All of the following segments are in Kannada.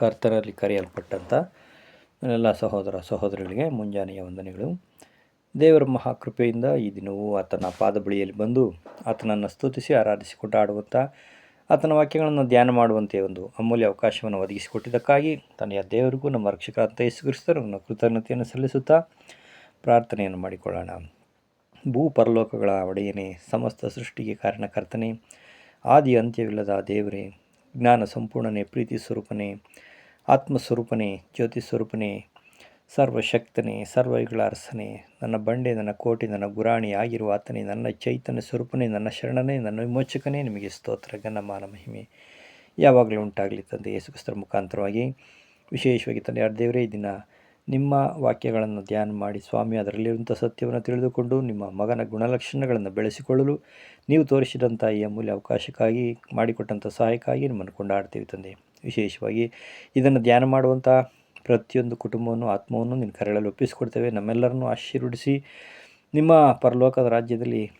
ಕರ್ತನಲ್ಲಿ ಕರೆಯಲ್ಪಟ್ಟಂಥ ಎಲ್ಲ ಸಹೋದರ ಸಹೋದರಿಗಳಿಗೆ ಮುಂಜಾನೆಯ ವಂದನೆಗಳು. ದೇವರ ಮಹಾಕೃಪೆಯಿಂದ ಈ ದಿನವೂ ಆತನ ಪಾದ ಬಳಿಯಲ್ಲಿ ಬಂದು ಆತನನ್ನು ಸ್ತುತಿಸಿ, ಆರಾಧಿಸಿಕೊಂಡು ಆಡುವಂಥ ಆತನ ವಾಕ್ಯಗಳನ್ನು ಧ್ಯಾನ ಮಾಡುವಂತೆ ಒಂದು ಅಮೂಲ್ಯ ಅವಕಾಶವನ್ನು ಒದಗಿಸಿಕೊಟ್ಟಿದ್ದಕ್ಕಾಗಿ ತನ್ನೆಯ ದೇವರಿಗೂ ನಮ್ಮ ರಕ್ಷಕರಾದ ಯೇಸು ಕ್ರಿಸ್ತರು ನನ್ನ ಕೃತಜ್ಞತೆಯನ್ನು ಸಲ್ಲಿಸುತ್ತಾ ಪ್ರಾರ್ಥನೆಯನ್ನು ಮಾಡಿಕೊಳ್ಳೋಣ. ಭೂ ಪರಲೋಕಗಳ ಒಡೆಯನೇ, ಸಮಸ್ತ ಸೃಷ್ಟಿಗೆ ಕಾರಣಕರ್ತನೆ, ಆದಿ ಅಂತ್ಯವಿಲ್ಲದ ದೇವರೇ ಜ್ಞಾನ ಸಂಪೂರ್ಣನೇ, ಪ್ರೀತಿ ಸ್ವರೂಪನೇ, ಆತ್ಮಸ್ವರೂಪನೇ, ಜ್ಯೋತಿ ಸ್ವರೂಪನೇ, ಸರ್ವಶಕ್ತನೇ ಸರ್ವಯುಗಳ ಅರಸನೇ, ನನ್ನ ಬಂಡೆ, ನನ್ನ ಕೋಟೆ, ನನ್ನ ಗುರಾಣಿ ಆಗಿರುವ ಆತನೇ, ನನ್ನ ಚೈತನ್ಯ ಸ್ವರೂಪನೇ, ನನ್ನ ಶರಣನೇ, ನನ್ನ ವಿಮೋಚಕನೇ, ನಿಮಗೆ ಸ್ತೋತ್ರ, ಘನಮಾನ, ಮಹಿಮೆ ಯಾವಾಗಲೂ ಉಂಟಾಗಲಿ ತಂದೆ ಯೇಸುಕ್ರಿಸ್ತರ ಮುಖಾಂತರವಾಗಿ. ವಿಶೇಷವಾಗಿ ತಂದೆ ಯಾರು ದೇವರೇ ದಿನ ನಿಮ್ಮ ವಾಕ್ಯಗಳನ್ನು ಧ್ಯಾನ ಮಾಡಿ ಸ್ವಾಮಿ, ಅದರಲ್ಲಿರುವಂಥ ಸತ್ಯವನ್ನು ತಿಳಿದುಕೊಂಡು ನಿಮ್ಮ ಮಗನ ಗುಣಲಕ್ಷಣಗಳನ್ನು ಬೆಳೆಸಿಕೊಳ್ಳಲು ನೀವು ತೋರಿಸಿದಂಥ ಈ ಅಮೂಲ್ಯ ಅವಕಾಶಕ್ಕಾಗಿ ಮಾಡಿಕೊಟ್ಟಂಥ ಸಹಾಯಕ್ಕಾಗಿ ನಿಮ್ಮನ್ನು ಕೊಂಡಾಡ್ತೀವಿ ತಂದೆ. ವಿಶೇಷವಾಗಿ ಇದನ್ನು ಧ್ಯಾನ ಮಾಡುವಂಥ ಪ್ರತಿಯೊಂದು ಕುಟುಂಬವನ್ನು, ಆತ್ಮವನ್ನು ನಿನ್ನ ಕರೆಗಳಲ್ಲಿ ಒಪ್ಪಿಸಿಕೊಡ್ತೇವೆ. ನಮ್ಮೆಲ್ಲರನ್ನು ಆಶೀರ್ವದಿಸಿ ನಿಮ್ಮ ಪರಲೋಕದ ರಾಜ್ಯದಲ್ಲಿ,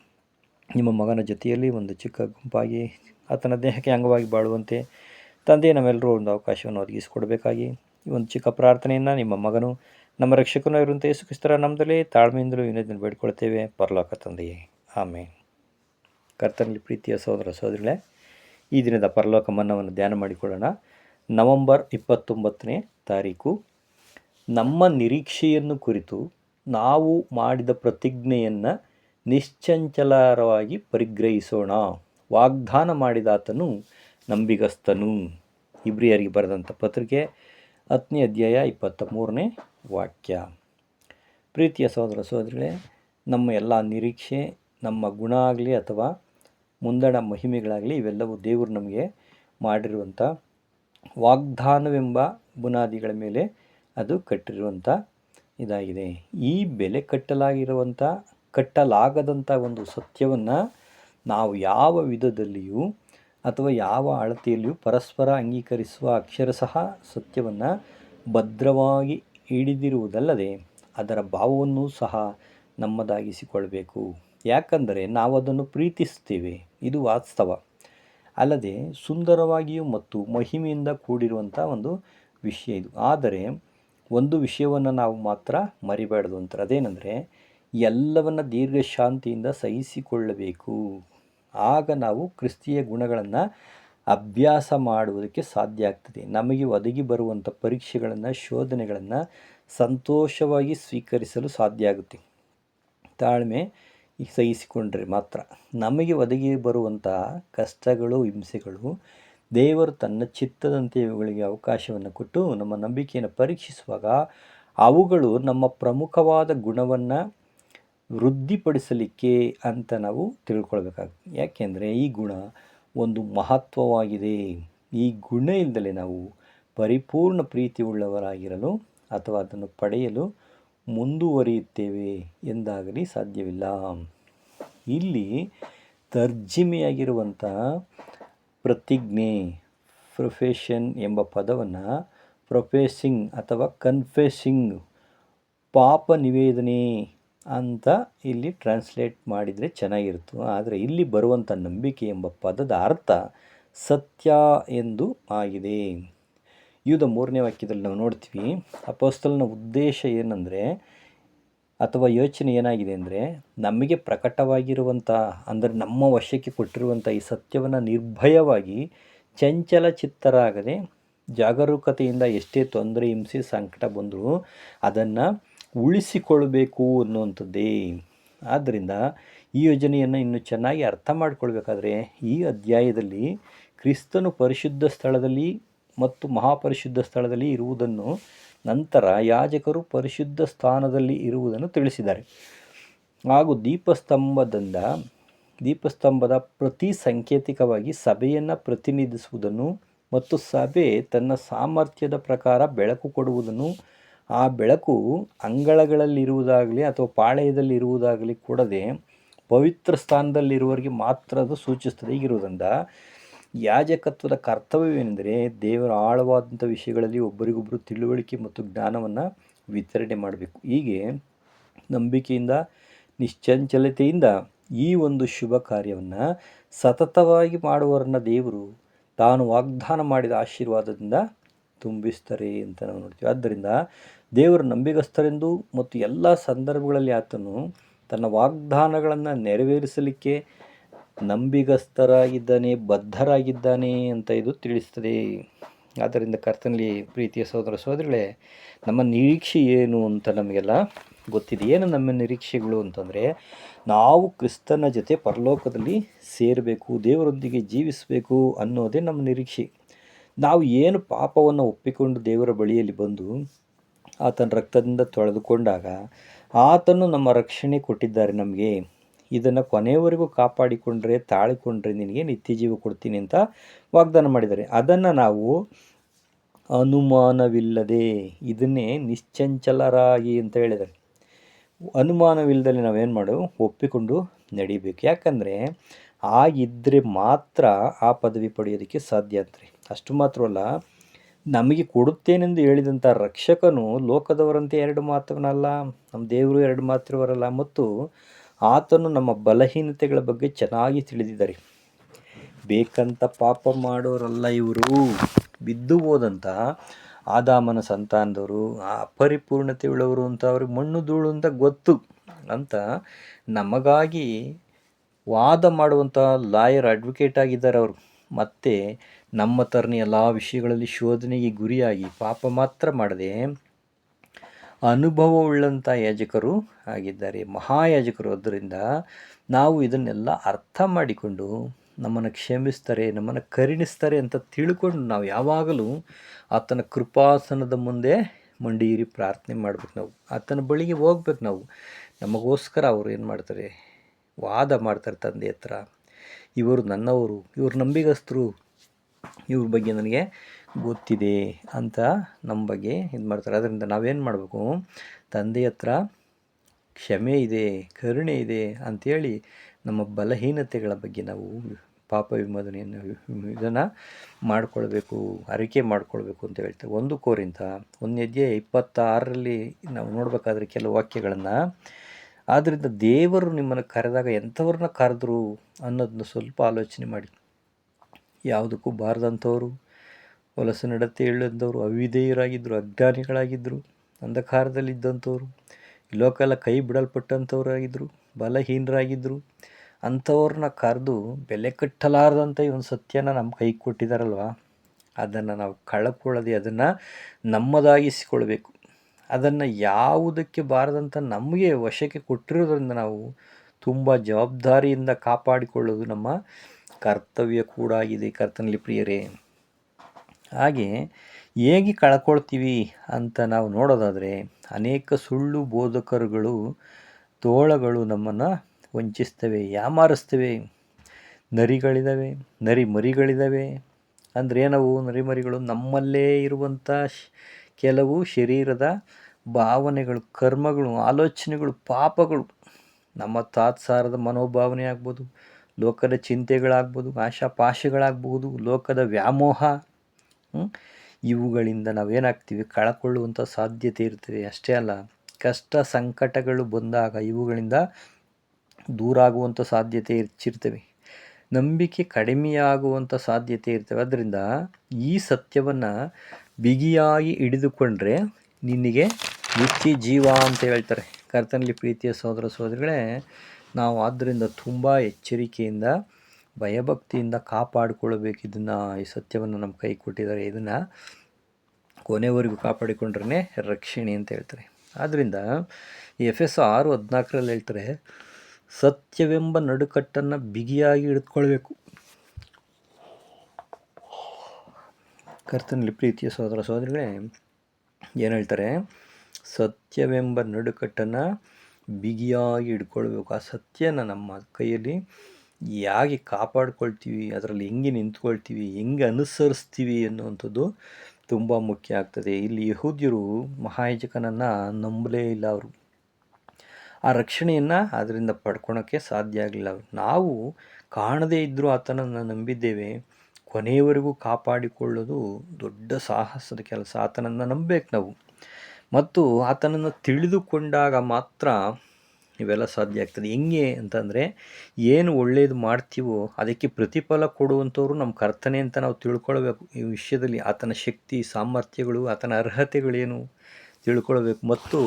ನಿಮ್ಮ ಮಗನ ಜೊತೆಯಲ್ಲಿ ಒಂದು ಚಿಕ್ಕ ಗುಂಪಾಗಿ, ಆತನ ದೇಹಕ್ಕೆ ಅಂಗವಾಗಿ ಬಾಳುವಂತೆ ತಂದೆ, ನಮ್ಮೆಲ್ಲರೂ ಒಂದು ಅವಕಾಶವನ್ನು ಒದಗಿಸಿಕೊಡಬೇಕಾಗಿ ಈ ಒಂದು ಚಿಕ್ಕ ಪ್ರಾರ್ಥನೆಯನ್ನು ನಿಮ್ಮ ಮಗನು, ನಮ್ಮ ರಕ್ಷಕನೂ ಇರುವಂಥ ಯೇಸು ಕ್ರಿಸ್ತರ ನಮ್ಮದಲ್ಲೇ ತಾಳ್ಮೆಯಿಂದಲೂ ಇನ್ನೊಂದನ್ನು ಬೇಡ್ಕೊಳ್ತೇವೆ. ಪರಲೋಕ ತಂದೆಯೇ ಆಮೇಲೆ ಕರ್ತನಲ್ಲಿ ಪ್ರೀತಿಯ ಸಹೋದರ ಸಹೋದರಿಗಳೇ, ಈ ದಿನದ ಪರಲೋಕ ಮನ್ನವನ್ನು ಧ್ಯಾನ ಮಾಡಿಕೊಳ್ಳೋಣ. ನವಂಬರ್ ಇಪ್ಪತ್ತೊಂಬತ್ತನೇ ತಾರೀಕು. ನಮ್ಮ ನಿರೀಕ್ಷೆಯನ್ನು ಕುರಿತು ನಾವು ಮಾಡಿದ ಪ್ರತಿಜ್ಞೆಯನ್ನು ನಿಶ್ಚಂಚಲರವಾಗಿ ಪರಿಗ್ರಹಿಸೋಣ. ವಾಗ್ದಾನ ಮಾಡಿದಾತನು ನಂಬಿಗಸ್ತನು. ಇಬ್ರಿಯರಿಗೆ ಬರೆದಂಥ ಪತ್ರಿಕೆ ಹತ್ತನೇ ಅಧ್ಯಾಯ ಇಪ್ಪತ್ತ ಮೂರನೇ ವಾಕ್ಯ. ಪ್ರೀತಿಯ ಸಹೋದರ ಸಹೋದರಿಗಳೇ, ನಮ್ಮ ಎಲ್ಲ ನಿರೀಕ್ಷೆ, ನಮ್ಮ ಗುಣ ಆಗಲಿ ಅಥವಾ ಮುಂದಣ ಮಹಿಮೆಗಳಾಗಲಿ ಇವೆಲ್ಲವೂ ದೇವರು ನಮಗೆ ಮಾಡಿರುವಂಥ ವಾಗ್ದಾನವೆಂಬ ಬುನಾದಿಗಳ ಮೇಲೆ ಅದು ಕಟ್ಟಿರುವಂಥ ಇದಾಗಿದೆ. ಈ ಬೆಲೆ ಕಟ್ಟಲಾಗಿರುವಂಥ, ಕಟ್ಟಲಾಗದಂಥ ಒಂದು ಸತ್ಯವನ್ನು ನಾವು ಯಾವ ವಿಧದಲ್ಲಿಯೂ ಅಥವಾ ಯಾವ ಅಳತೆಯಲ್ಲಿಯೂ ಪರಸ್ಪರ ಅಂಗೀಕರಿಸುವ ಅಕ್ಷರ ಸಹ ಸತ್ಯವನ್ನು ಭದ್ರವಾಗಿ ಹಿಡಿದಿರುವುದಲ್ಲದೆ ಅದರ ಭಾವವನ್ನು ಸಹ ನಮ್ಮದಾಗಿಸಿಕೊಳ್ಳಬೇಕು ಯಾಕಂದರೆ ನಾವು ಅದನ್ನು ಪ್ರೀತಿಸುತ್ತೇವೆ. ಇದು ವಾಸ್ತವ. ಅಲ್ಲದೆ ಸುಂದರವಾಗಿಯೂ ಮತ್ತು ಮಹಿಮೆಯಿಂದ ಕೂಡಿರುವಂಥ ಒಂದು ವಿಷಯ ಇದು. ಆದರೆ ಒಂದು ವಿಷಯವನ್ನು ನಾವು ಮಾತ್ರ ಮರಿಬಾರ್ದು ಅಂತಾರೆ ಅದೇನೆಂದರೆ ಎಲ್ಲವನ್ನು ದೀರ್ಘ ಶಾಂತಿಯಿಂದ ಸಹಿಸಿಕೊಳ್ಳಬೇಕು. ಆಗ ನಾವು ಕ್ರಿಸ್ತೀಯ ಗುಣಗಳನ್ನು ಅಭ್ಯಾಸ ಮಾಡುವುದಕ್ಕೆ ಸಾಧ್ಯ ಆಗ್ತದೆ. ನಮಗೆ ಒದಗಿ ಬರುವಂಥ ಪರೀಕ್ಷೆಗಳನ್ನು, ಶೋಧನೆಗಳನ್ನು ಸಂತೋಷವಾಗಿ ಸ್ವೀಕರಿಸಲು ಸಾಧ್ಯ ಆಗುತ್ತೆ. ತಾಳ್ಮೆ ಸಹಿಸಿಕೊಂಡ್ರೆ ಮಾತ್ರ. ನಮಗೆ ಒದಗಿ ಬರುವಂತಹ ಕಷ್ಟಗಳು, ಹಿಂಸೆಗಳು ದೇವರು ತನ್ನ ಚಿತ್ತದಂತೆ ಇವುಗಳಿಗೆ ಅವಕಾಶವನ್ನು ಕೊಟ್ಟು ನಮ್ಮ ನಂಬಿಕೆಯನ್ನು ಪರೀಕ್ಷಿಸುವಾಗ ಅವುಗಳು ನಮ್ಮ ಪ್ರಮುಖವಾದ ಗುಣವನ್ನು ವೃದ್ಧಿಪಡಿಸಲಿಕ್ಕೆ ಅಂತ ನಾವು ತಿಳ್ಕೊಳ್ಬೇಕಾಗ್ತದೆ ಯಾಕೆಂದರೆ ಈ ಗುಣ ಒಂದು ಮಹತ್ವವಾಗಿದೆ. ಈ ಗುಣ ಇಲ್ಲದಲೇ ನಾವು ಪರಿಪೂರ್ಣ ಪ್ರೀತಿ ಉಳ್ಳವರಾಗಿರಲು ಅಥವಾ ಅದನ್ನು ಪಡೆಯಲು ಮುಂದುವರಿಯುತ್ತೇವೆ ಎಂದಾಗಲಿ ಸಾಧ್ಯವಿಲ್ಲ. ಇಲ್ಲಿ ತರ್ಜಿಮೆಯಾಗಿರುವಂತಹ ಪ್ರತಿಜ್ಞೆ, ಪ್ರೊಫೆಷನ್ ಎಂಬ ಪದವನ್ನು ಪ್ರೊಫೆಸಿಂಗ್ ಅಥವಾ ಕನ್ಫೆಸಿಂಗ್ ಪಾಪ ನಿವೇದನೆ ಅಂತ ಇಲ್ಲಿ ಟ್ರಾನ್ಸ್ಲೇಟ್ ಮಾಡಿದರೆ ಚೆನ್ನಾಗಿರ್ತು. ಆದರೆ ಇಲ್ಲಿ ಬರುವಂಥ ನಂಬಿಕೆ ಎಂಬ ಪದದ ಅರ್ಥ ಸತ್ಯ ಎಂದು ಆಗಿದೆ. ಯುದ ಮೂರನೇ ವಾಕ್ಯದಲ್ಲಿ ನಾವು ನೋಡ್ತೀವಿ, ಅಪೋಸ್ತಲನ ಉದ್ದೇಶ ಏನಂದರೆ, ಅಥವಾ ಯೋಚನೆ ಏನಾಗಿದೆ ಅಂದರೆ, ನಮಗೆ ಪ್ರಕಟವಾಗಿರುವಂಥ ಅಂದರೆ ನಮ್ಮ ವಶಕ್ಕೆ ಕೊಟ್ಟಿರುವಂಥ ಈ ಸತ್ಯವನ್ನು ನಿರ್ಭಯವಾಗಿ ಚಂಚಲ ಚಿತ್ತರಾಗದೆ ಜಾಗರೂಕತೆಯಿಂದ ಎಷ್ಟೇ ತೊಂದರೆ ಹಿಂಸೆ ಸಂಕಟ ಬಂದರೂ ಅದನ್ನು ಉಳಿಸಿಕೊಳ್ಬೇಕು ಅನ್ನುವಂಥದ್ದೇ ಆದ್ದರಿಂದ ಈ ಯೋಜನೆಯನ್ನು ಇನ್ನೂ ಚೆನ್ನಾಗಿ ಅರ್ಥ ಮಾಡಿಕೊಳ್ಬೇಕಾದ್ರೆ ಈ ಅಧ್ಯಾಯದಲ್ಲಿ ಕ್ರಿಸ್ತನು ಪರಿಶುದ್ಧ ಸ್ಥಳದಲ್ಲಿ ಮತ್ತು ಮಹಾಪರಿಶುದ್ಧ ಸ್ಥಳದಲ್ಲಿ ಇರುವುದನ್ನು ನಂತರ ಯಾಜಕರು ಪರಿಶುದ್ಧ ಸ್ಥಾನದಲ್ಲಿ ಇರುವುದನ್ನು ತಿಳಿಸಿದ್ದಾರೆ. ಹಾಗೂ ದೀಪಸ್ತಂಭದಿಂದ, ದೀಪಸ್ತಂಭದ ಪ್ರತಿ ಸಾಂಕೇತಿಕವಾಗಿ ಸಭೆಯನ್ನು ಪ್ರತಿನಿಧಿಸುವುದನ್ನು ಮತ್ತು ಸಭೆ ತನ್ನ ಸಾಮರ್ಥ್ಯದ ಪ್ರಕಾರ ಬೆಳಕು ಕೊಡುವುದನ್ನು ಆ ಬೆಳಕು ಅಂಗಳಗಳಲ್ಲಿರುವುದಾಗಲಿ ಅಥವಾ ಪಾಳೆಯದಲ್ಲಿರುವುದಾಗಲಿ ಕೂಡದೆ ಪವಿತ್ರ ಸ್ಥಾನದಲ್ಲಿರುವವರಿಗೆ ಮಾತ್ರ ಅದು ಸೂಚಿಸ್ತದೆ. ಹೀಗಿರುವುದರಿಂದ ಯಾಜಕತ್ವದ ಕರ್ತವ್ಯವೇನೆಂದರೆ ದೇವರ ಆಳವಾದಂಥ ವಿಷಯಗಳಲ್ಲಿ ಒಬ್ಬರಿಗೊಬ್ಬರು ತಿಳುವಳಿಕೆ ಮತ್ತು ಜ್ಞಾನವನ್ನು ವಿತರಣೆ ಮಾಡಬೇಕು. ಹೀಗೆ ನಂಬಿಕೆಯಿಂದ, ನಿಶ್ಚಂಚಲತೆಯಿಂದ ಈ ಒಂದು ಶುಭ ಕಾರ್ಯವನ್ನು ಸತತವಾಗಿ ಮಾಡುವವರನ್ನ ದೇವರು ತಾನು ವಾಗ್ದಾನ ಮಾಡಿದ ಆಶೀರ್ವಾದದಿಂದ ತುಂಬಿಸ್ತಾರೆ ಅಂತ ನಾವು ನೋಡ್ತೀವಿ. ಆದ್ದರಿಂದ ದೇವರು ನಂಬಿಗಸ್ತರೆಂದು ಮತ್ತು ಎಲ್ಲ ಸಂದರ್ಭಗಳಲ್ಲಿ ಆತನು ತನ್ನ ವಾಗ್ದಾನಗಳನ್ನು ನೆರವೇರಿಸಲಿಕ್ಕೆ ನಂಬಿಗಸ್ತರಾಗಿದ್ದಾನೆ, ಬದ್ಧರಾಗಿದ್ದಾನೆ ಅಂತ ಇದು ತಿಳಿಸ್ತದೆ. ಆದ್ದರಿಂದ ಕರ್ತನಲ್ಲಿ ಪ್ರೀತಿಯ ಸಹೋದರ ಸಹೋದರಿಗಳೇ, ನಮ್ಮ ನಿರೀಕ್ಷೆ ಏನು ಅಂತ ನಮಗೆಲ್ಲ ಗೊತ್ತಿದೆ. ಏನು ನಮ್ಮ ನಿರೀಕ್ಷೆಗಳು ಅಂತಂದರೆ, ನಾವು ಕ್ರಿಸ್ತನ ಜೊತೆ ಪರಲೋಕದಲ್ಲಿ ಸೇರಬೇಕು, ದೇವರೊಂದಿಗೆ ಜೀವಿಸಬೇಕು ಅನ್ನೋದೇ ನಮ್ಮ ನಿರೀಕ್ಷೆ. ನಾವು ಏನು ಪಾಪವನ್ನು ಒಪ್ಪಿಕೊಂಡು ದೇವರ ಬಳಿಯಲ್ಲಿ ಬಂದು ಆತನ ರಕ್ತದಿಂದ ತೊಳೆದುಕೊಂಡಾಗ ಆತನು ನಮ್ಮ ರಕ್ಷಣೆ ಕೊಟ್ಟಿದ್ದಾರೆ ನಮಗೆ. ಇದನ್ನು ಕೊನೆಯವರೆಗೂ ಕಾಪಾಡಿಕೊಂಡ್ರೆ, ತಾಳಿಕೊಂಡ್ರೆ ನಿನಗೆ ನಿತ್ಯ ಜೀವ ಕೊಡ್ತೀನಿ ಅಂತ ವಾಗ್ದಾನ ಮಾಡಿದ್ದಾರೆ. ಅದನ್ನು ನಾವು ಅನುಮಾನವಿಲ್ಲದೆ ಇದನ್ನೇ ನಿಶ್ಚಂಚಲರಾಗಿ ಅಂತ ಹೇಳಿದ್ದಾರೆ. ಅನುಮಾನವಿಲ್ಲದಲ್ಲಿ ನಾವೇನು ಮಾಡು, ಒಪ್ಪಿಕೊಂಡು ನಡಿಬೇಕು. ಯಾಕಂದರೆ ಆಗಿದ್ದರೆ ಮಾತ್ರ ಆ ಪದವಿ ಪಡೆಯೋದಕ್ಕೆ ಸಾಧ್ಯ ಅಂತ್ರಿ ಅಷ್ಟು ಮಾತ್ರವಲ್ಲ, ನಮಗೆ ಕೊಡುತ್ತೇನೆಂದು ಹೇಳಿದಂಥ ರಕ್ಷಕನು ಲೋಕದವರಂತೆ ಎರಡು ಮಾತವನಲ್ಲ ನಮ್ಮ ದೇವರು ಎರಡು ಮಾತ್ರವರಲ್ಲ, ಮತ್ತು ಆತನು ನಮ್ಮ ಬಲಹೀನತೆಗಳ ಬಗ್ಗೆ ಚೆನ್ನಾಗಿ ತಿಳಿದಿದ್ದಾರೆ. ಬೇಕಂತ ಪಾಪ ಮಾಡೋರಲ್ಲ ಇವರು. ಬಿದ್ದು ಹೋದಂಥ ಆದಾಮನ ಸಂತಾನದವರು ಅಪರಿಪೂರ್ಣತೆ ಉಳ್ಳವರು ಅಂತ ಅವ್ರಿಗೆ ಮಣ್ಣು ಧೂಳು ಅಂತ ಗೊತ್ತು ಅಂತ ನಮಗಾಗಿ ವಾದ ಮಾಡುವಂಥ ಲಾಯರ್ ಅಡ್ವೊಕೇಟ್ ಆಗಿದ್ದಾರೆ ಅವರು. ಮತ್ತು ನಮ್ಮ ಥರನೇ ಎಲ್ಲ ವಿಷಯಗಳಲ್ಲಿ ಶೋಧನೆಗೆ ಗುರಿಯಾಗಿ ಪಾಪ ಮಾತ್ರ ಮಾಡದೆ ಅನುಭವವುಳ್ಳಂಥ ಯಾಜಕರು ಆಗಿದ್ದಾರೆ. ಮಹಾಯಾಜಕರು. ಆದ್ದರಿಂದ ನಾವು ಇದನ್ನೆಲ್ಲ ಅರ್ಥ ಮಾಡಿಕೊಂಡು ನಮ್ಮನ್ನು ಕ್ಷಮಿಸ್ತಾರೆ, ನಮ್ಮನ್ನು ಕರುಣಿಸ್ತಾರೆ ಅಂತ ತಿಳ್ಕೊಂಡು ನಾವು ಯಾವಾಗಲೂ ಆತನ ಕೃಪಾಸನದ ಮುಂದೆ ಮಂಡಿಯಿರಿ ಪ್ರಾರ್ಥನೆ ಮಾಡ್ಬೇಕು ನಾವು. ಆತನ ಬಳಿಗೆ ಹೋಗ್ಬೇಕು ನಾವು. ನಮಗೋಸ್ಕರ ಅವರು ಏನು ಮಾಡ್ತಾರೆ? ವಾದ ಮಾಡ್ತಾರೆ ತಂದೆ ಹತ್ರ. ಇವರು ನನ್ನವರು, ಇವರು ನಂಬಿಗಸ್ತರು. ಇವ್ರ ಬಗ್ಗೆ ನನಗೆ ಗೊತ್ತಿದೆ ಅಂತ ನಮ್ಮ ಬಗ್ಗೆ ಇದು ಮಾಡ್ತಾರೆ. ಅದರಿಂದ ನಾವೇನು ಮಾಡಬೇಕು? ತಂದೆ ಹತ್ರ ಕ್ಷಮೆ ಇದೆ, ಕರುಣೆ ಇದೆ ಅಂಥೇಳಿ ನಮ್ಮ ಬಲಹೀನತೆಗಳ ಬಗ್ಗೆ ನಾವು ಪಾಪ ವಿಮೋದನೆಯನ್ನು ಇದನ್ನು ಮಾಡಿಕೊಳ್ಬೇಕು, ಅರಿಕೆ ಮಾಡಿಕೊಳ್ಬೇಕು ಅಂತ ಹೇಳ್ತೇವೆ ಒಂದು ಕೋರಿಂದ ಒಂದು ಹೆಜ್ಜೆ ಇಪ್ಪತ್ತಾರರಲ್ಲಿ ನಾವು ನೋಡಬೇಕಾದ್ರೆ ಕೆಲವು ವಾಕ್ಯಗಳನ್ನು ಆದ್ದರಿಂದ ದೇವರು ನಿಮ್ಮನ್ನು ಕರೆದಾಗ ಎಂಥವ್ರನ್ನ ಕರೆದ್ರು ಅನ್ನೋದನ್ನ ಸ್ವಲ್ಪ ಆಲೋಚನೆ ಮಾಡಿ. ಯಾವುದಕ್ಕೂ ಬಾರದಂಥವ್ರು, ಹೊಲಸು ನಡತೆ ಹೇಳಂಥವ್ರು ಅವಿಧೇಯರಾಗಿದ್ದರು, ಅಜ್ಞಾನಿಗಳಾಗಿದ್ದರು, ಅಂಧಕಾರದಲ್ಲಿದ್ದಂಥವ್ರು ಲೋಕಲ್ಲ ಕೈ ಬಿಡಲ್ಪಟ್ಟಂಥವರಾಗಿದ್ದರು, ಬಲಹೀನರಾಗಿದ್ದರು, ಅಂಥವ್ರನ್ನ ಕರೆದು ಬೆಲೆ ಕಟ್ಟಲಾರದಂಥ ಈ ಒಂದು ಸತ್ಯನ ನಮ್ಮ ಕೈಗೆ ಕೊಟ್ಟಿದ್ದಾರಲ್ವ ಅದನ್ನು ನಾವು ಕಳ್ಕೊಳ್ಳದೆ ಅದನ್ನು ನಮ್ಮದಾಗಿಸಿಕೊಳ್ಬೇಕು. ಅದನ್ನು ಯಾವುದಕ್ಕೆ ಬಾರದಂಥ ನಮಗೆ ವಶಕ್ಕೆ ಕೊಟ್ಟಿರೋದ್ರಿಂದ ನಾವು ತುಂಬ ಜವಾಬ್ದಾರಿಯಿಂದ ಕಾಪಾಡಿಕೊಳ್ಳೋದು ನಮ್ಮ ಕರ್ತವ್ಯ ಕೂಡ ಆಗಿದೆ ಕರ್ತನಲ್ಲಿ ಪ್ರಿಯರೇ. ಹಾಗೆ ಹೇಗೆ ಕಳ್ಕೊಳ್ತೀವಿ ಅಂತ ನಾವು ನೋಡೋದಾದರೆ ಅನೇಕ ಸುಳ್ಳು ಬೋಧಕರುಗಳು ತೋಳಗಳು ನಮ್ಮನ್ನು ವಂಚಿಸ್ತವೆ, ಯಾಮಾರಿಸ್ತವೆ. ನರಿಗಳಿದ್ದಾವೆ ನರಿ ಮರಿಗಳಿದ್ದಾವೆ ಅಂದರೆ ಏನವು ನರಿಮರಿಗಳು? ನಮ್ಮಲ್ಲೇ ಇರುವಂಥ ಕೆಲವು ಶರೀರದ ಭಾವನೆಗಳು, ಕರ್ಮಗಳು, ಆಲೋಚನೆಗಳು, ಪಾಪಗಳು. ನಮ್ಮ ತಾತ್ಸಾರದ ಮನೋಭಾವನೆ ಆಗ್ಬೋದು ಲೋಕದ ಚಿಂತೆಗಳಾಗ್ಬೋದು ಆಶಾಪಾಶೆಗಳಾಗ್ಬೋದು ಲೋಕದ ವ್ಯಾಮೋಹ ಇವುಗಳಿಂದ ನಾವೇನಾಗ್ತೀವಿ? ಕಳಕೊಳ್ಳುವಂಥ ಸಾಧ್ಯತೆ ಇರ್ತದೆ. ಅಷ್ಟೇ ಅಲ್ಲ, ಕಷ್ಟ ಸಂಕಟಗಳು ಬಂದಾಗ ಇವುಗಳಿಂದ ದೂರ ಆಗುವಂಥ ಸಾಧ್ಯತೆ ಹೆಚ್ಚಿರ್ತವೆ. ನಂಬಿಕೆ ಕಡಿಮೆಯಾಗುವಂಥ ಸಾಧ್ಯತೆ ಇರ್ತವೆ. ಅದರಿಂದ ಈ ಸತ್ಯವನ್ನು ಬಿಗಿಯಾಗಿ ಹಿಡಿದುಕೊಂಡ್ರೆ ನಿನಗೆ ನಿತ್ಯ ಜೀವ ಅಂತ ಹೇಳ್ತಾರೆ. ಕರ್ತನಲ್ಲಿ ಪ್ರೀತಿಯ ಸಹೋದರ ಸಹೋದರಿಗಳೇ ನಾವು ಆದ್ದರಿಂದ ತುಂಬ ಎಚ್ಚರಿಕೆಯಿಂದ, ಭಯಭಕ್ತಿಯಿಂದ ಕಾಪಾಡಿಕೊಳ್ಳಬೇಕು ಇದನ್ನು ಈ ಸತ್ಯವನ್ನು ನಮ್ಮ ಕೈ ಕೊಟ್ಟಿದ್ದಾರೆ. ಇದನ್ನು ಕೊನೆವರೆಗೂ ಕಾಪಾಡಿಕೊಂಡ್ರೇ ರಕ್ಷಣೆ ಅಂತ ಹೇಳ್ತಾರೆ. ಆದ್ದರಿಂದ ಎಫ್ ಎಸ್ ಆರು ಹದಿನಾಲ್ಕರಲ್ಲಿ ಹೇಳ್ತಾರೆ, ಸತ್ಯವೆಂಬ ನಡುಕಟ್ಟನ್ನು ಬಿಗಿಯಾಗಿ ಹಿಡಿದುಕೊಳ್ಬೇಕು. ಕರ್ತನಲ್ಲಿ ಪ್ರೀತಿಯ ಸಹೋದರ ಸಹೋದರಿಗಳೇ, ಏನು ಹೇಳ್ತಾರೆ? ಸತ್ಯವೆಂಬ ನಡುಕಟ್ಟನ್ನು ಬಿಗಿಯಾಗಿ ಹಿಡ್ಕೊಳ್ಬೇಕು. ಆ ಸತ್ಯನ ನಮ್ಮ ಕೈಯಲ್ಲಿ ಹೇಗೆ ಕಾಪಾಡ್ಕೊಳ್ತೀವಿ, ಅದರಲ್ಲಿ ಹೆಂಗೆ ನಿಂತ್ಕೊಳ್ತೀವಿ, ಹೆಂಗೆ ಅನುಸರಿಸ್ತೀವಿ ಅನ್ನುವಂಥದ್ದು ತುಂಬ ಮುಖ್ಯ ಆಗ್ತದೆ. ಇಲ್ಲಿ ಯಹೂದ್ಯರು ಮಹಾಯಾಜಕನನ್ನು ನಂಬಲೇ ಇಲ್ಲ ಅವರು. ಆ ರಕ್ಷಣೆಯನ್ನು ಅದರಿಂದ ಪಡ್ಕೊಳೋಕ್ಕೆ ಸಾಧ್ಯ ಆಗಲಿಲ್ಲ ನಾವು ಕಾಣದೇ ಇದ್ದರೂ ಆತನನ್ನು ನಂಬಿದ್ದೇವೆ. ಕೊನೆಯವರೆಗೂ ಕಾಪಾಡಿಕೊಳ್ಳೋದು ದೊಡ್ಡ ಸಾಹಸದ ಕೆಲಸ. ಆತನನ್ನು ನಂಬಬೇಕು ನಾವು. ಮತ್ತು ಆತನನ್ನು ತಿಳಿದುಕೊಂಡಾಗ ಮಾತ್ರ ಇವೆಲ್ಲ ಸಾಧ್ಯ ಆಗ್ತದೆ. ಹೆಂಗೆ ಅಂತಂದರೆ, ಏನು ಒಳ್ಳೆಯದು ಮಾಡ್ತೀವೋ ಅದಕ್ಕೆ ಪ್ರತಿಫಲ ಕೊಡುವಂಥವ್ರು ನಮ್ಮ ಕರ್ತನೆ ಅಂತ ನಾವು ತಿಳ್ಕೊಳ್ಬೇಕು. ಈ ವಿಷಯದಲ್ಲಿ ಆತನ ಶಕ್ತಿ, ಸಾಮರ್ಥ್ಯಗಳು, ಆತನ ಅರ್ಹತೆಗಳೇನು ತಿಳ್ಕೊಳ್ಬೇಕು. ಮತ್ತು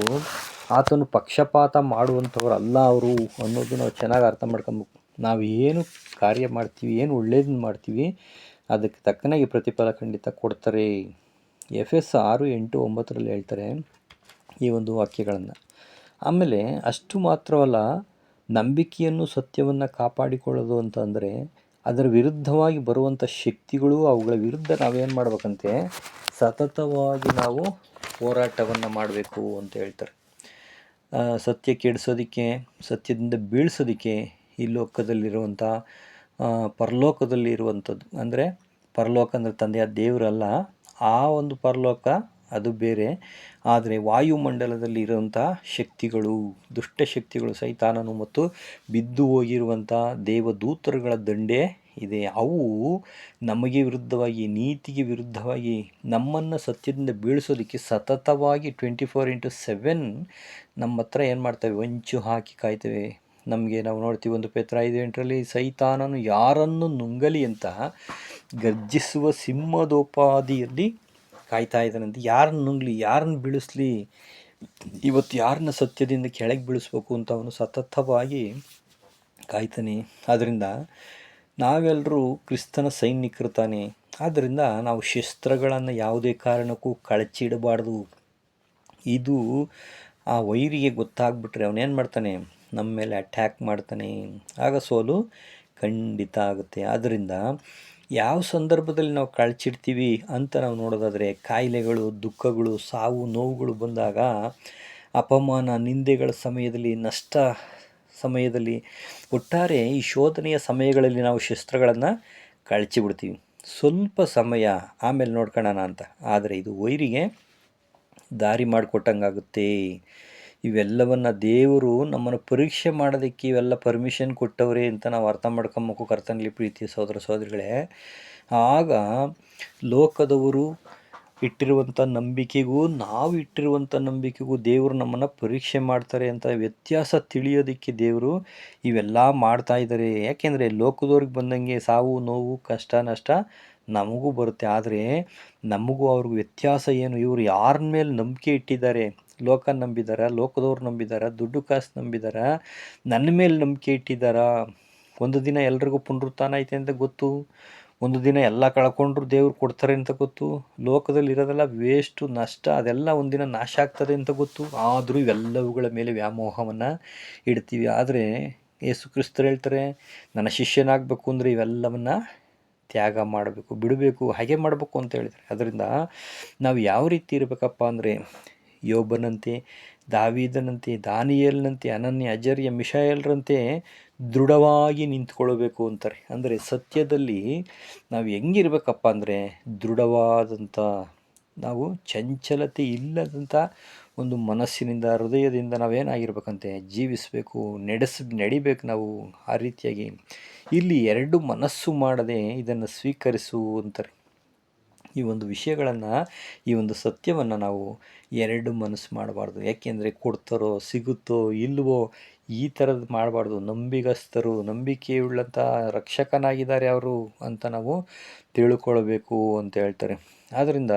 ಆತನು ಪಕ್ಷಪಾತ ಮಾಡುವಂಥವ್ರು ಅಲ್ಲ ಅವರು ಅನ್ನೋದು ನಾವು ಚೆನ್ನಾಗಿ ಅರ್ಥ ಮಾಡ್ಕೊಬೇಕು ನಾವು ಏನು ಕಾರ್ಯ ಮಾಡ್ತೀವಿ, ಏನು ಒಳ್ಳೇದನ್ನ ಮಾಡ್ತೀವಿ, ಅದಕ್ಕೆ ತಕ್ಕನಾಗಿ ಪ್ರತಿಫಲ ಖಂಡಿತ ಕೊಡ್ತಾರೆ. ಎಫ್ ಎಸ್ ಆರು ಎಂಟು ಒಂಬತ್ತರಲ್ಲಿ ಹೇಳ್ತಾರೆ ಈ ಒಂದು ವಾಕ್ಯಗಳನ್ನು. ಆಮೇಲೆ ಅಷ್ಟು ಮಾತ್ರವಲ್ಲ, ನಂಬಿಕೆಯನ್ನು ಸತ್ಯವನ್ನು ಕಾಪಾಡಿಕೊಳ್ಳೋದು ಅಂತಂದರೆ ಅದರ ವಿರುದ್ಧವಾಗಿ ಬರುವಂಥ ಶಕ್ತಿಗಳು ಅವುಗಳ ವಿರುದ್ಧ ನಾವೇನು ಮಾಡ್ಬೇಕಂತೆ? ಸತತವಾಗಿ ನಾವು ಹೋರಾಟವನ್ನು ಮಾಡಬೇಕು ಅಂತ ಹೇಳ್ತಾರೆ. ಸತ್ಯ ಕೆಡಿಸೋದಕ್ಕೆ, ಸತ್ಯದಿಂದ ಬೀಳ್ಸೋದಕ್ಕೆ ಈ ಲೋಕದಲ್ಲಿರುವಂಥ ಪರಲೋಕದಲ್ಲಿ ಇರುವಂಥದ್ದು ಅಂದರೆ ಪರಲೋಕ ಅಂದರೆ ತಂದೆಯ ದೇವರಲ್ಲ ಆ ಒಂದು ಪರಲೋಕ ಅದು ಬೇರೆ. ಆದರೆ ವಾಯುಮಂಡಲದಲ್ಲಿ ಇರುವಂಥ ಶಕ್ತಿಗಳು ದುಷ್ಟಶಕ್ತಿಗಳು ಸೈತಾನನು ಮತ್ತು ಬಿದ್ದು ಹೋಗಿರುವಂಥ ದೇವದೂತರುಗಳ ದಂಡೆ ಇದೆ. ಅವು ನಮಗೆ ವಿರುದ್ಧವಾಗಿ, ನೀತಿಗೆ ವಿರುದ್ಧವಾಗಿ ನಮ್ಮನ್ನು ಸತ್ಯದಿಂದ ಬೀಳಿಸೋದಕ್ಕೆ ಸತತವಾಗಿ ಟ್ವೆಂಟಿ ಫೋರ್ ಇಂಟು ಸೆವೆನ್ ನಮ್ಮ ಹತ್ರ ಏನು ಮಾಡ್ತವೆ ಹೊಂಚು ಹಾಕಿ ಕಾಯ್ತೇವೆ. ನಮಗೆ ನಾವು ನೋಡ್ತೀವಿ ಒಂದು ಪೇತ್ರ ಐದು ಎಂಟರಲ್ಲಿ ಸೈತಾನನು ಯಾರನ್ನು ನುಂಗಲಿ ಅಂತ ಗರ್ಜಿಸುವ ಸಿಂಹದೋಪಾದಿಯಲ್ಲಿ ಕಾಯ್ತಾ ಇದ್ದಾನಂತೆ. ಯಾರನ್ನು ನುಂಗಲಿ, ಯಾರನ್ನು ಬೀಳಿಸ್ಲಿ? ಇವತ್ತು ಯಾರನ್ನ ಸತ್ಯದಿಂದ ಕೆಳಗೆ ಬೀಳಿಸ್ಬೇಕು ಅಂತ ಅವನು ಸತತವಾಗಿ ಕಾಯ್ತಾನೆ. ಆದ್ದರಿಂದ ನಾವೆಲ್ಲರೂ ಕ್ರಿಸ್ತನ ಸೈನಿಕರು ತಾನೆ ಆದ್ದರಿಂದ ನಾವು ಶಸ್ತ್ರಗಳನ್ನು ಯಾವುದೇ ಕಾರಣಕ್ಕೂ ಕಳಚಿಡಬಾರ್ದು. ಇದು ಆ ವೈರಿಗೆ ಗೊತ್ತಾಗ್ಬಿಟ್ರೆ ಅವನೇನು ಮಾಡ್ತಾನೆ? ನಮ್ಮ ಮೇಲೆ ಅಟ್ಯಾಕ್ ಮಾಡ್ತಾನೆ. ಆಗ ಸೋಲು ಖಂಡಿತ ಆಗುತ್ತೆ. ಆದ್ದರಿಂದ ಯಾವ ಸಂದರ್ಭದಲ್ಲಿ ನಾವು ಕಳಚಿಡ್ತೀವಿ ಅಂತ ನಾವು ನೋಡೋದಾದರೆ ಕಾಯಿಲೆಗಳು, ದುಃಖಗಳು, ಸಾವು, ನೋವುಗಳು ಬಂದಾಗ ಅಪಮಾನ, ನಿಂದೆಗಳ ಸಮಯದಲ್ಲಿ, ನಷ್ಟ ಸಮಯದಲ್ಲಿ ಒಟ್ಟಾರೆ ಈ ಶೋಧನೆಯ ಸಮಯಗಳಲ್ಲಿ ನಾವು ಶಸ್ತ್ರಗಳನ್ನು ಕಳಚಿಬಿಡ್ತೀವಿ. ಸ್ವಲ್ಪ ಸಮಯ ಆಮೇಲೆ ನೋಡ್ಕೊಳ್ಳೋಣ ಅಂತ. ಆದರೆ ಇದು ವೈರಿಗೆ ದಾರಿ ಮಾಡಿಕೊಟ್ಟಂಗಾಗುತ್ತೆ. ಇವೆಲ್ಲವನ್ನು ದೇವರು ನಮ್ಮನ್ನು ಪರೀಕ್ಷೆ ಮಾಡೋದಕ್ಕೆ ಇವೆಲ್ಲ ಪರ್ಮಿಷನ್ ಕೊಟ್ಟವ್ರೆ ಅಂತ ನಾವು ಅರ್ಥ ಮಾಡ್ಕೊಬೇಕು ಕರ್ತನಲ್ಲಿ ಪ್ರೀತಿ ಸಹೋದರ ಸಹೋದರಿಗಳೇ, ಆಗ ಲೋಕದವರು ಇಟ್ಟಿರುವಂಥ ನಂಬಿಕೆಗೂ, ನಾವು ಇಟ್ಟಿರುವಂಥ ನಂಬಿಕೆಗೂ ದೇವರು ನಮ್ಮನ್ನು ಪರೀಕ್ಷೆ ಮಾಡ್ತಾರೆ ಅಂತ ವ್ಯತ್ಯಾಸ ತಿಳಿಯೋದಕ್ಕೆ ದೇವರು ಇವೆಲ್ಲ ಮಾಡ್ತಾ ಇದ್ದಾರೆ ಯಾಕೆಂದರೆ ಲೋಕದವ್ರಿಗೆ ಬಂದಂಗೆ ಸಾವು, ನೋವು, ಕಷ್ಟ, ನಷ್ಟ ನಮಗೂ ಬರುತ್ತೆ. ಆದರೆ ನಮಗೂ ಅವ್ರಿಗೂ ವ್ಯತ್ಯಾಸ ಏನು? ಇವರು ಯಾರ ಮೇಲೆ ನಂಬಿಕೆ ಇಟ್ಟಿದ್ದಾರೆ? ಲೋಕ ನಂಬಿದಾರ, ಲೋಕದವ್ರು ನಂಬಿದಾರ, ದುಡ್ಡು ಕಾಸು ನಂಬಿದಾರ, ನನ್ನ ಮೇಲೆ ನಂಬಿಕೆ ಇಟ್ಟಿದ್ದಾರಾ ಒಂದು ದಿನ ಎಲ್ರಿಗೂ ಪುನರುತ್ಥಾನ ಐತೆ ಅಂತ ಗೊತ್ತು. ಒಂದು ದಿನ ಎಲ್ಲ ಕಳ್ಕೊಂಡ್ರು ದೇವ್ರು ಕೊಡ್ತಾರೆ ಅಂತ ಗೊತ್ತು. ಲೋಕದಲ್ಲಿ ಇರೋದೆಲ್ಲ ವೇಸ್ಟು ನಷ್ಟ, ಅದೆಲ್ಲ ಒಂದಿನ ನಾಶ ಆಗ್ತದೆ ಅಂತ ಗೊತ್ತು. ಆದರೂ ಇವೆಲ್ಲವುಗಳ ಮೇಲೆ ವ್ಯಾಮೋಹವನ್ನು ಇಡ್ತೀವಿ. ಆದರೆ ಯೇಸು ಕ್ರಿಸ್ತರು ಹೇಳ್ತಾರೆ, ನನ್ನ ಶಿಷ್ಯನಾಗಬೇಕು ಅಂದರೆ ಇವೆಲ್ಲವನ್ನು ತ್ಯಾಗ ಮಾಡಬೇಕು, ಬಿಡಬೇಕು, ಹಾಗೆ ಮಾಡಬೇಕು ಅಂತ ಹೇಳಿದರೆ ಅದರಿಂದ ನಾವು ಯಾವ ರೀತಿ ಇರಬೇಕಪ್ಪ ಅಂದರೆ ಯೋಬನಂತೆ, ದಾವೀದನಂತೆ, ದಾನಿಯಲ್ನಂತೆ, ಅನನ್ಯ, ಅಜರ್ಯ, ಮಿಶಾಯಲ್ರಂತೆ ದೃಢವಾಗಿ ನಿಂತ್ಕೊಳ್ಬೇಕು ಅಂತಾರೆ. ಅಂದರೆ ಸತ್ಯದಲ್ಲಿ ನಾವು ಹೆಂಗಿರ್ಬೇಕಪ್ಪ ಅಂದರೆ ದೃಢವಾದಂಥ, ನಾವು ಚಂಚಲತೆ ಇಲ್ಲದಂಥ ಒಂದು ಮನಸ್ಸಿನಿಂದ, ಹೃದಯದಿಂದ ನಾವೇನಾಗಿರ್ಬೇಕಂತೆ? ಜೀವಿಸಬೇಕು, ನಡೆಸ್, ನಡಿಬೇಕು ನಾವು ಆ ರೀತಿಯಾಗಿ. ಇಲ್ಲಿ ಎರಡು ಮನಸ್ಸು ಮಾಡದೆ ಇದನ್ನು ಸ್ವೀಕರಿಸು ಅಂತಾರೆ. ಈ ಒಂದು ವಿಷಯಗಳನ್ನು, ಈ ಒಂದು ಸತ್ಯವನ್ನು ನಾವು ಎರಡು ಮನಸ್ಸು ಮಾಡಬಾರ್ದು. ಯಾಕೆಂದರೆ ಕೊಡ್ತಾರೋ, ಸಿಗುತ್ತೋ, ಇಲ್ವೋ ಈ ಥರದ್ದು ಮಾಡಬಾರ್ದು. ನಂಬಿಗಸ್ತರು ನಂಬಿಕೆಯುಳ್ಳಂಥ ರಕ್ಷಕನಾಗಿದ್ದಾರೆ ಅವರು ಅಂತ ನಾವು ತಿಳ್ಕೊಳ್ಬೇಕು ಅಂತ ಹೇಳ್ತಾರೆ. ಆದ್ದರಿಂದ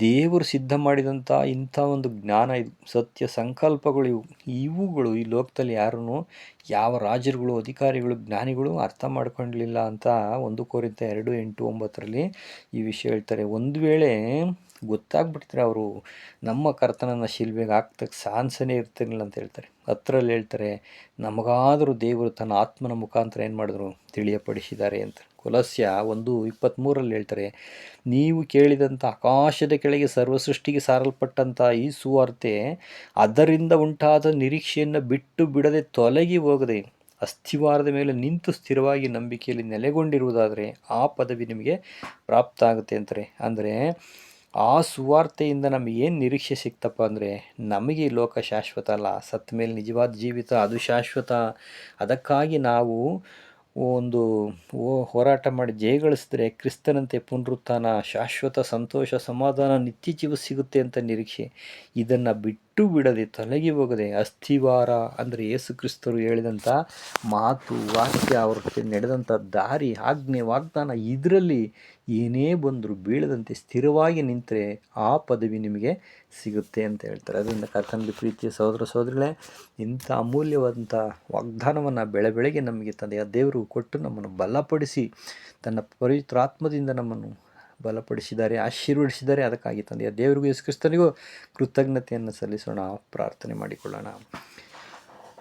ದೇವರು ಸಿದ್ಧ ಮಾಡಿದಂಥ ಇಂಥ ಒಂದು ಜ್ಞಾನ, ಇದು ಸತ್ಯ ಸಂಕಲ್ಪಗಳು ಇವು, ಇವುಗಳು ಈ ಲೋಕದಲ್ಲಿ ಯಾರೂ ಯಾವ ರಾಜರುಗಳು, ಅಧಿಕಾರಿಗಳು, ಜ್ಞಾನಿಗಳು ಅರ್ಥ ಮಾಡ್ಕೊಂಡಿಲ್ಲ ಅಂತ ಒಂದು ಕೋರಿತ ಎರಡು, ಎಂಟು, ಒಂಬತ್ತರಲ್ಲಿ ಈ ವಿಷಯ ಹೇಳ್ತಾರೆ. ಒಂದು ವೇಳೆ ಗೊತ್ತಾಗ್ಬಿಡ್ತಾರೆ ಅವರು, ನಮ್ಮ ಕರ್ತನನ್ನು ಶಿಲ್ಬೆಗೆ ಹಾಕ್ತಕ್ಕೆ ಸಾನ್ಸನೇ ಇರ್ತಿರಲಿಲ್ಲ ಅಂತ ಹೇಳ್ತಾರೆ. ಹತ್ರಲ್ಲಿ ಹೇಳ್ತಾರೆ, ನಮಗಾದರೂ ದೇವರು ತನ್ನ ಆತ್ಮನ ಮುಖಾಂತರ ಏನು ಮಾಡಿದ್ರು, ತಿಳಿಯಪಡಿಸಿದ್ದಾರೆ ಅಂತ. ಕುಲಸ್ಯ ಒಂದು ಇಪ್ಪತ್ತ್ಮೂರಲ್ಲಿ ಹೇಳ್ತಾರೆ, ನೀವು ಕೇಳಿದಂಥ ಆಕಾಶದ ಕೆಳಗೆ ಸರ್ವಸೃಷ್ಟಿಗೆ ಸಾರಲ್ಪಟ್ಟಂಥ ಈ ಸುವಾರ್ತೆ ಅದರಿಂದ ಉಂಟಾದ ನಿರೀಕ್ಷೆಯನ್ನು ಬಿಟ್ಟು ಬಿಡದೆ ತೊಲಗಿ ಹೋಗದೆ, ಅಸ್ಥಿವಾರದ ಮೇಲೆ ನಿಂತು ಸ್ಥಿರವಾಗಿ ನಂಬಿಕೆಯಲ್ಲಿ ನೆಲೆಗೊಂಡಿರುವುದಾದರೆ ಆ ಪದವಿ ನಿಮಗೆ ಪ್ರಾಪ್ತ ಆಗುತ್ತೆ ಅಂತಾರೆ. ಅಂದರೆ, ಆ ಸುವಾರ್ತೆಯಿಂದ ನಮಗೇನು ನಿರೀಕ್ಷೆ ಸಿಕ್ತಪ್ಪ ಅಂದರೆ, ನಮಗೆ ಲೋಕ ಶಾಶ್ವತ ಅಲ್ಲ. ಸತ್ತ ಮೇಲೆ ನಿಜವಾದ ಜೀವಿತ, ಅದು ಶಾಶ್ವತ. ಅದಕ್ಕಾಗಿ ನಾವು ಒಂದು ಹೋರಾಟ ಮಾಡಿ ಜಯಗಳಿಸಿದ್ರೆ ಕ್ರಿಸ್ತನಂತೆ ಪುನರುತ್ಥಾನ, ಶಾಶ್ವತ ಸಂತೋಷ, ಸಮಾಧಾನ ನಿತ್ಯ ಜೀವ ಸಿಗುತ್ತೆ ಅಂತ ನಿರೀಕ್ಷೆ. ಇದನ್ನು ಬಿಟ್ಟು ಬಿಡದೆ ತೊಲಗಿ ಹೋಗದೆ ಅಸ್ಥಿವಾರ ಅಂದರೆ ಯೇಸು ಕ್ರಿಸ್ತರು ಹೇಳಿದಂಥ ಮಾತು, ವಾಕ್ಯ ಅವ್ರ ನಡೆದಂಥ ದಾರಿ, ಆಜ್ಞೆ, ವಾಗ್ದಾನ ಇದರಲ್ಲಿ ಏನೇ ಬಂದರೂ ಬೀಳದಂತೆ ಸ್ಥಿರವಾಗಿ ನಿಂತರೆ ಆ ಪದವಿ ನಿಮಗೆ ಸಿಗುತ್ತೆ ಅಂತ ಹೇಳ್ತಾರೆ. ಅದರಿಂದ ಕರ್ತನಲ್ಲಿ ಪ್ರೀತಿಯ ಸಹೋದರ ಸಹೋದರಿಗಳೇ, ಇಂಥ ಅಮೂಲ್ಯವಾದಂಥ ವಾಗ್ದಾನವನ್ನು ಬೆಳೆ ಬೆಳಗ್ಗೆ ನಮಗೆ ತಂದೆಯ ದೇವರು ಕೊಟ್ಟು ನಮ್ಮನ್ನು ಬಲಪಡಿಸಿ, ತನ್ನ ಪವಿತ್ರಾತ್ಮದಿಂದ ನಮ್ಮನ್ನು ಬಲಪಡಿಸಿದ್ದಾರೆ, ಆಶೀರ್ವದಿಸಿದ್ದಾರೆ. ಅದಕ್ಕಾಗಿ ತಂದೆಯ ದೇವರಿಗೂ ಯೇಸುಕ್ರಿಸ್ತನಿಗೂ ಕೃತಜ್ಞತೆಯನ್ನು ಸಲ್ಲಿಸೋಣ. ಪ್ರಾರ್ಥನೆ ಮಾಡಿಕೊಳ್ಳೋಣ.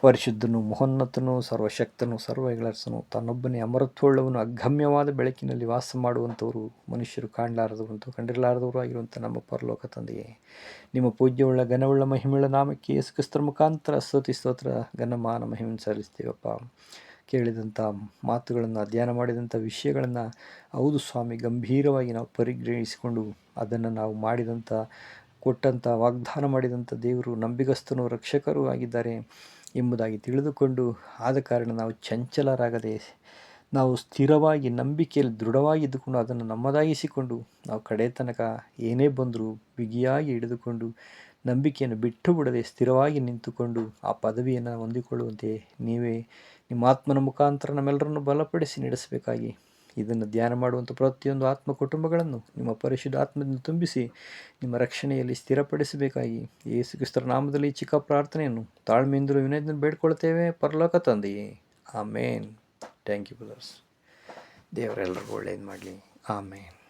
ಪರಿಶುದ್ಧನು, ಮಹೋನ್ನತನು, ಸರ್ವಶಕ್ತನು ಸರ್ವಗಳರ್ಸನು ತನ್ನೊಬ್ಬನೇ ಅಮರತ್ವಳ್ಳವನು ಅಗಮ್ಯವಾದ ಬೆಳಕಿನಲ್ಲಿ ವಾಸ ಮಾಡುವಂಥವರು, ಮನುಷ್ಯರು ಕಾಣಲಾರದವಂತು ಕಂಡಿರಲಾರದವರು ಆಗಿರುವಂಥ ನಮ್ಮ ಪರಲೋಕ ತಂದೆಯೇ. ನಿಮ್ಮ ಪೂಜ್ಯವುಳ್ಳ, ಘನವುಳ್ಳ, ಮಹಿಮೆಯುಳ್ಳ ನಾಮಕ್ಕೆ ಯೇಸುಕ್ರಿಸ್ತರ ಮುಖಾಂತರ ಸ್ತೋತಿ, ಸ್ತೋತ್ರ, ಘನಮಾನ ಮಹಿಮೆಯನ್ನು ಸಲ್ಲಿಸ್ತೀವಪ್ಪ ಕೇಳಿದಂಥ ಮಾತುಗಳನ್ನು, ಅಧ್ಯಯನ ಮಾಡಿದಂಥ ವಿಷಯಗಳನ್ನು ಹೌದು ಸ್ವಾಮಿ, ಗಂಭೀರವಾಗಿ ನಾವು ಪರಿಗ್ರಹಿಸಿಕೊಂಡು ಅದನ್ನು ನಾವು ಮಾಡಿದಂಥ, ಕೊಟ್ಟಂಥ, ವಾಗ್ದಾನ ಮಾಡಿದಂಥ ದೇವರು ನಂಬಿಗಸ್ತನು ರಕ್ಷಕರೂ ಆಗಿದ್ದಾರೆ ಎಂಬುದಾಗಿ ತಿಳಿದುಕೊಂಡು ಆದ ಕಾರಣ ನಾವು ಚಂಚಲರಾಗದೆ, ನಾವು ಸ್ಥಿರವಾಗಿ, ನಂಬಿಕೆಯಲ್ಲಿ ದೃಢವಾಗಿ ಇದ್ದುಕೊಂಡು ಅದನ್ನು ನಮ್ಮದಾಗಿಸಿಕೊಂಡು ನಾವು ಕಡೆ ತನಕ ಏನೇ ಬಂದರೂ ಬಿಗಿಯಾಗಿ ಹಿಡಿದುಕೊಂಡು ನಂಬಿಕೆಯನ್ನು ಬಿಟ್ಟು ಬಿಡದೆ ಸ್ಥಿರವಾಗಿ ನಿಂತುಕೊಂಡು ಆ ಪದವಿಯನ್ನು ಹೊಂದಿಕೊಳ್ಳುವಂತೆ ನೀವೇ ನಿಮ್ಮ ಆತ್ಮನ ಮುಖಾಂತರ ನಮ್ಮೆಲ್ಲರನ್ನು ಬಲಪಡಿಸಿ ನಡೆಸಬೇಕಾಗಿ. ಇದನ್ನು ಧ್ಯಾನ ಮಾಡುವಂಥ ಪ್ರತಿಯೊಂದು ಆತ್ಮ ಕುಟುಂಬಗಳನ್ನು ನಿಮ್ಮ ಪರಿಶುದ್ಧ ಆತ್ಮದಿಂದ ತುಂಬಿಸಿ ನಿಮ್ಮ ರಕ್ಷಣೆಯಲ್ಲಿ ಸ್ಥಿರಪಡಿಸಬೇಕಾಗಿ. ಯೇಸು ಕ್ರಿಸ್ತರ ನಾಮದಲ್ಲಿ ಚಿಕ್ಕ ಪ್ರಾರ್ಥನೆಯನ್ನು ತಾಳ್ಮೆಯಿಂದಲೂ ವಿನಯದಿಂದ ಬೇಡ್ಕೊಳ್ತೇವೆ. ಪರಲೋಕ ತಂದೆಯೇ, ಆಮೇನ್. Thank you brothers. ದೇವರೆಲ್ಲರಿಗೂ ಒಳ್ಳೇದು ಮಾಡಲಿ. ಆಮೇನ್.